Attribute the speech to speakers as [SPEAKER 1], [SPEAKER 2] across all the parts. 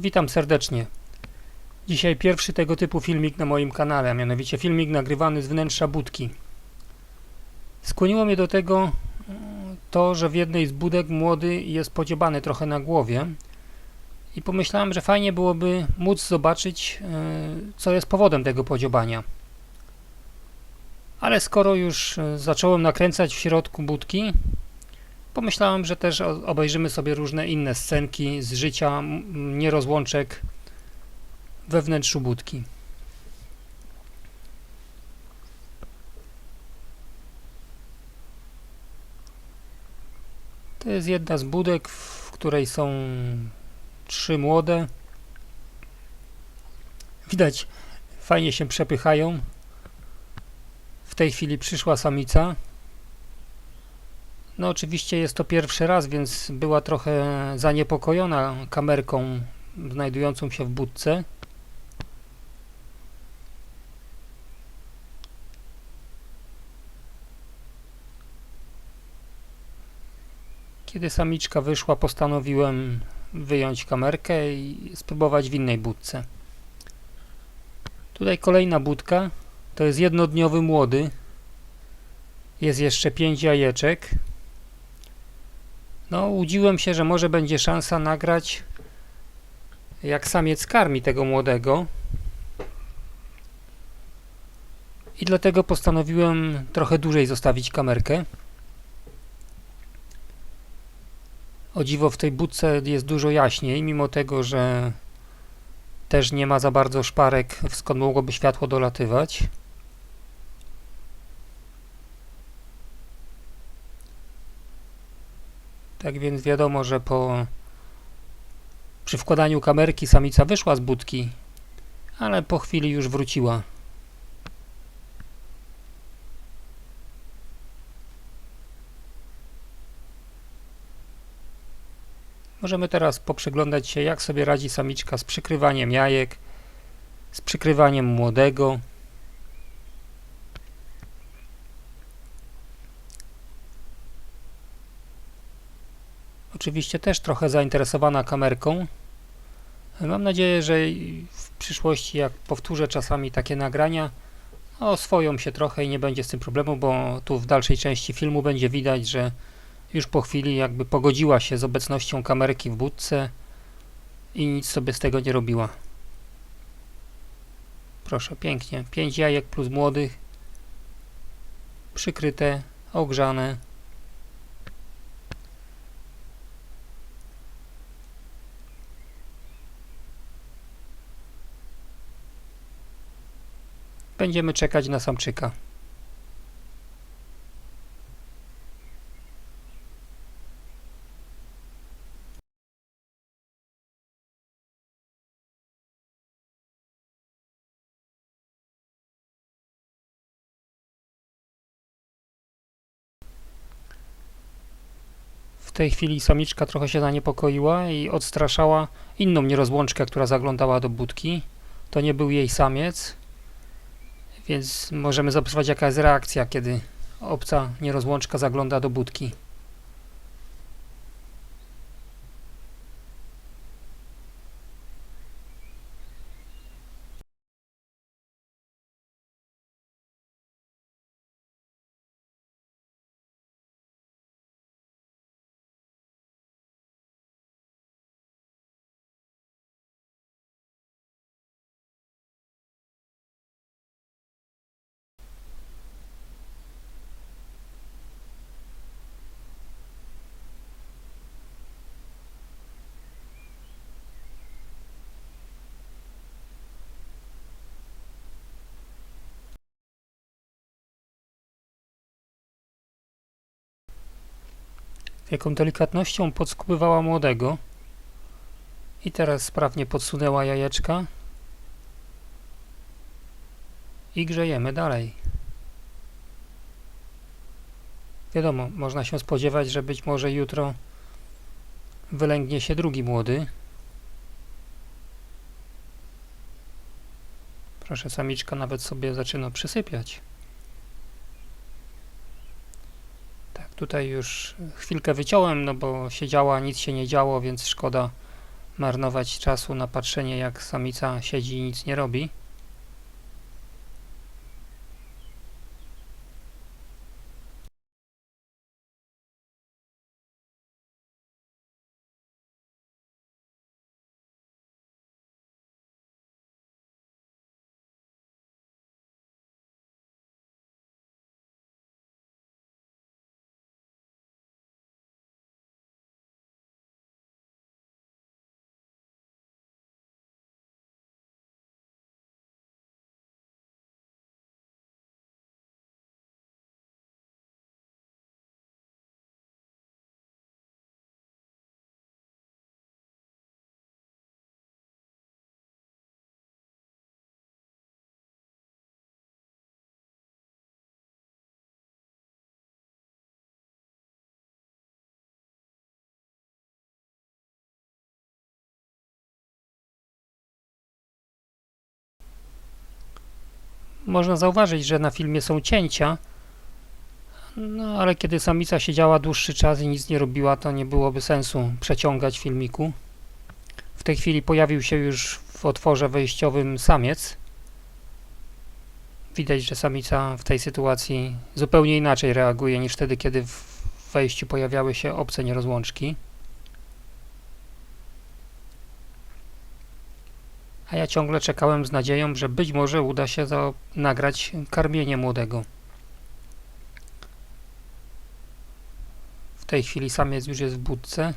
[SPEAKER 1] Witam serdecznie. Dzisiaj pierwszy tego typu filmik na moim kanale, a mianowicie filmik nagrywany z wnętrza budki. Skłoniło mnie do tego mm, to, że w jednej z budek młody jest podziobany trochę na głowie i pomyślałem, że fajnie byłoby móc zobaczyć, e, co jest powodem tego podziobania. Ale skoro już e, zacząłem nakręcać w środku budki, Pomyślałem, że też obejrzymy sobie różne inne scenki z życia nierozłączek we wnętrzu budki. To jest jedna z budek, w której są trzy młode. Widać, fajnie się przepychają. W tej chwili przyszła samica. No oczywiście jest to pierwszy raz, więc była trochę zaniepokojona kamerką znajdującą się w budce. Kiedy samiczka wyszła, postanowiłem wyjąć kamerkę i spróbować w innej budce. Tutaj kolejna budka. To jest jednodniowy młody. Jest jeszcze pięć jajeczek. No, łudziłem się, że może będzie szansa nagrać, jak samiec karmi tego młodego. I dlatego postanowiłem trochę dłużej zostawić kamerkę. O dziwo w tej budce jest dużo jaśniej, mimo tego, że też nie ma za bardzo szparek, skąd mogłoby światło dolatywać. Tak więc wiadomo, że po przy wkładaniu kamerki samica wyszła z budki, ale po chwili już wróciła. Możemy teraz poprzyglądać się, jak sobie radzi samiczka z przykrywaniem jajek, z przykrywaniem młodego. Oczywiście też trochę zainteresowana kamerką. Mam nadzieję, że w przyszłości, jak powtórzę czasami takie nagrania, oswoją się trochę i nie będzie z tym problemu, bo tu w dalszej części filmu będzie widać, że już po chwili jakby pogodziła się z obecnością kamerki w budce i nic sobie z tego nie robiła. Proszę, pięknie. 5 jajek plus młodych, przykryte, ogrzane. Będziemy czekać na samczyka. W tej chwili samiczka trochę się zaniepokoiła i odstraszała inną nierozłączkę, która zaglądała do budki. To nie był jej samiec, więc możemy zaobserwować jaka jest reakcja, kiedy obca nierozłączka zagląda do budki. Jaką delikatnością podskubywała młodego. I teraz sprawnie podsunęła jajeczka. I grzejemy dalej. Wiadomo, można się spodziewać, że być może jutro wylęgnie się drugi młody. Proszę, samiczka nawet sobie zaczyna przysypiać. Tutaj już chwilkę wyciąłem, no bo siedziała, nic się nie działo, więc szkoda marnować czasu na patrzenie jak samica siedzi i nic nie robi. Można zauważyć, że na filmie są cięcia, no ale kiedy samica siedziała dłuższy czas i nic nie robiła, to nie byłoby sensu przeciągać filmiku. W tej chwili pojawił się już w otworze wejściowym samiec. Widać, że samica w tej sytuacji zupełnie inaczej reaguje niż wtedy, kiedy w wejściu pojawiały się obce nierozłączki. A ja ciągle czekałem z nadzieją, że być może uda się za nagrać karmienie młodego. W tej chwili samiec już jest w budce.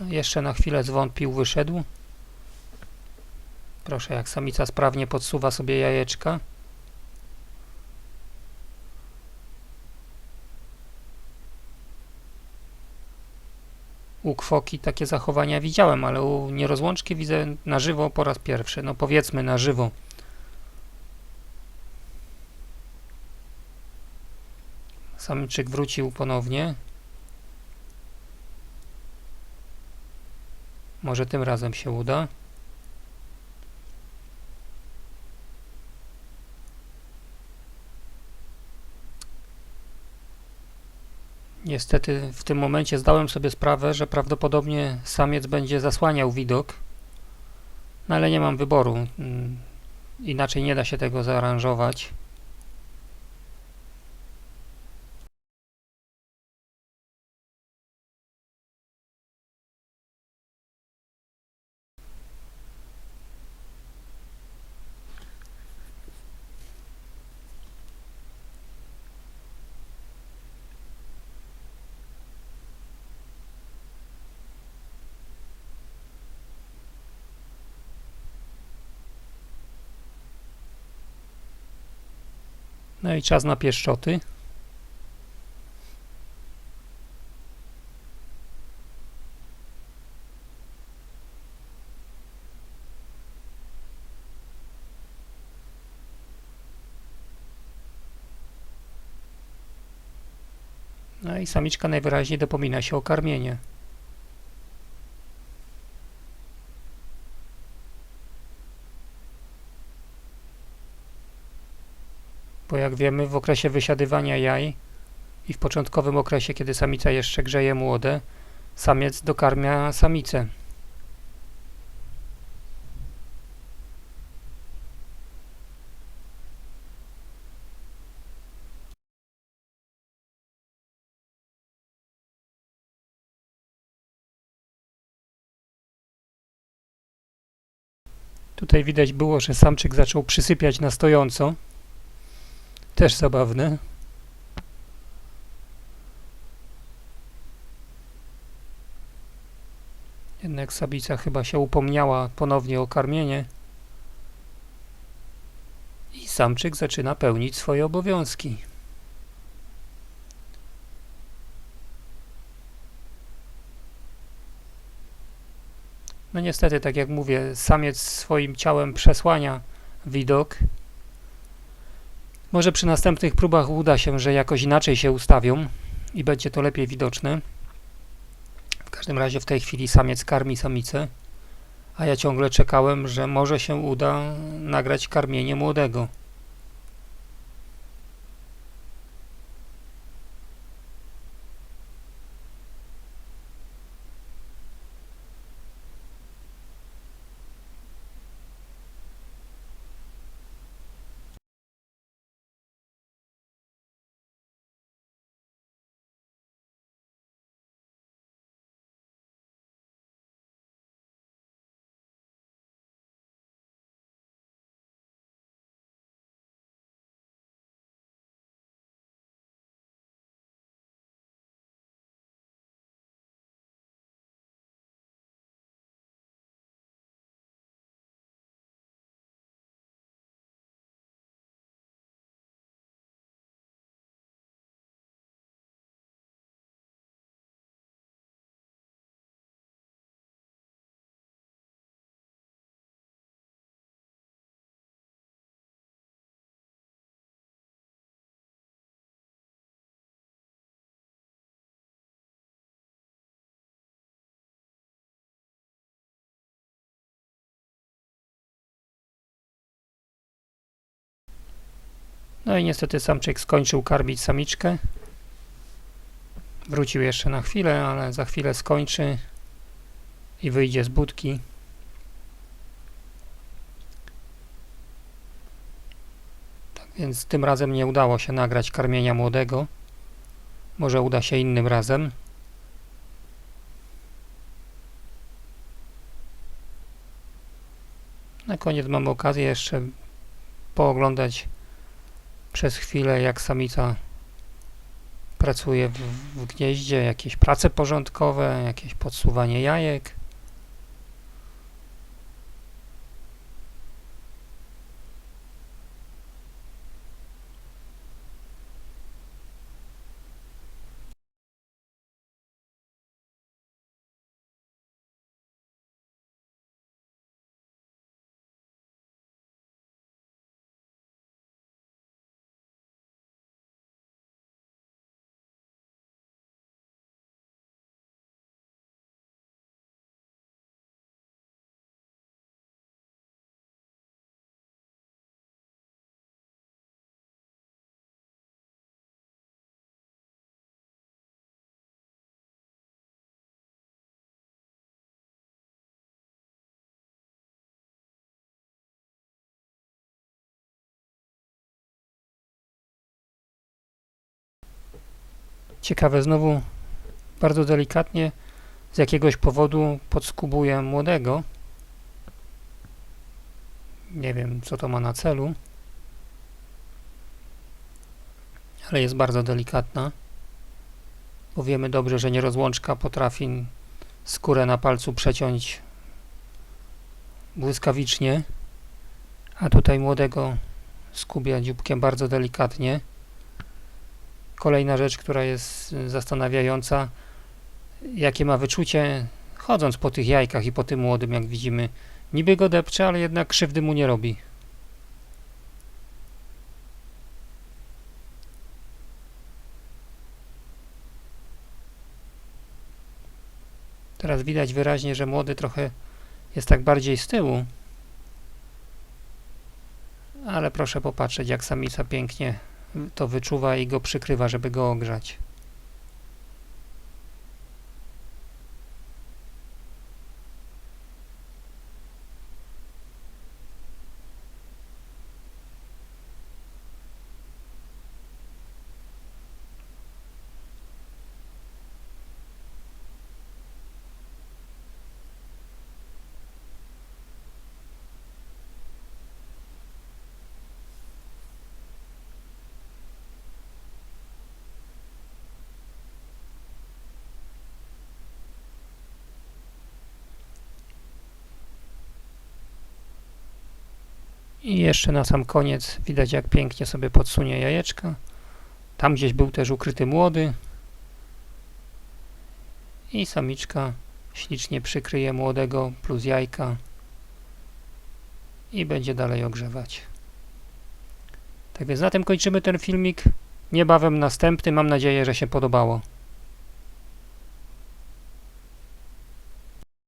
[SPEAKER 1] No, jeszcze na chwilę zwątpił, wyszedł. Proszę, jak samica sprawnie podsuwa sobie jajeczka. U kwoki takie zachowania widziałem, ale u nierozłączki widzę na żywo po raz pierwszy. No powiedzmy na żywo. Samiczyk wrócił ponownie. Może tym razem się uda. Niestety w tym momencie zdałem sobie sprawę, że prawdopodobnie samiec będzie zasłaniał widok, no ale nie mam wyboru. Mm, Inaczej nie da się tego zaaranżować. No i czas na pieszczoty. No i samiczka najwyraźniej dopomina się o karmienie. Bo jak wiemy, w okresie wysiadywania jaj i w początkowym okresie, kiedy samica jeszcze grzeje młode, samiec dokarmia samicę. Tutaj widać było, że samczyk zaczął przysypiać na stojąco. Też zabawne. Jednak sabica chyba się upomniała ponownie o karmienie. I samczyk zaczyna pełnić swoje obowiązki. No niestety, tak jak mówię, samiec swoim ciałem przesłania widok. Może przy następnych próbach uda się, że jakoś inaczej się ustawią i będzie to lepiej widoczne. W każdym razie w tej chwili samiec karmi samicę, a ja ciągle czekałem, że może się uda nagrać karmienie młodego. No i niestety samczyk skończył karmić samiczkę. Wrócił jeszcze na chwilę, ale za chwilę skończy i wyjdzie z budki. Tak więc tym razem nie udało się nagrać karmienia młodego. Może uda się innym razem. Na koniec mamy okazję jeszcze pooglądać przez chwilę, jak samica pracuje w, w gnieździe, jakieś prace porządkowe, jakieś podsuwanie jajek. Ciekawe, znowu bardzo delikatnie z jakiegoś powodu podskubuję młodego. Nie wiem, co to ma na celu. Ale jest bardzo delikatna. Bo wiemy dobrze, że nierozłączka potrafi skórę na palcu przeciąć błyskawicznie. A tutaj młodego skubia dzióbkiem bardzo delikatnie. Kolejna rzecz, która jest zastanawiająca, jakie ma wyczucie chodząc po tych jajkach i po tym młodym, jak widzimy. Niby go depcze, ale jednak krzywdy mu nie robi. Teraz widać wyraźnie, że młody trochę jest tak bardziej z tyłu. Ale proszę popatrzeć, jak samica pięknie to wyczuwa i go przykrywa, żeby go ogrzać. I jeszcze na sam koniec widać jak pięknie sobie podsunie jajeczka. Tam gdzieś był też ukryty młody. I samiczka ślicznie przykryje młodego plus jajka i będzie dalej ogrzewać. Tak więc na tym kończymy ten filmik. Niebawem następny. Mam nadzieję, że się podobało.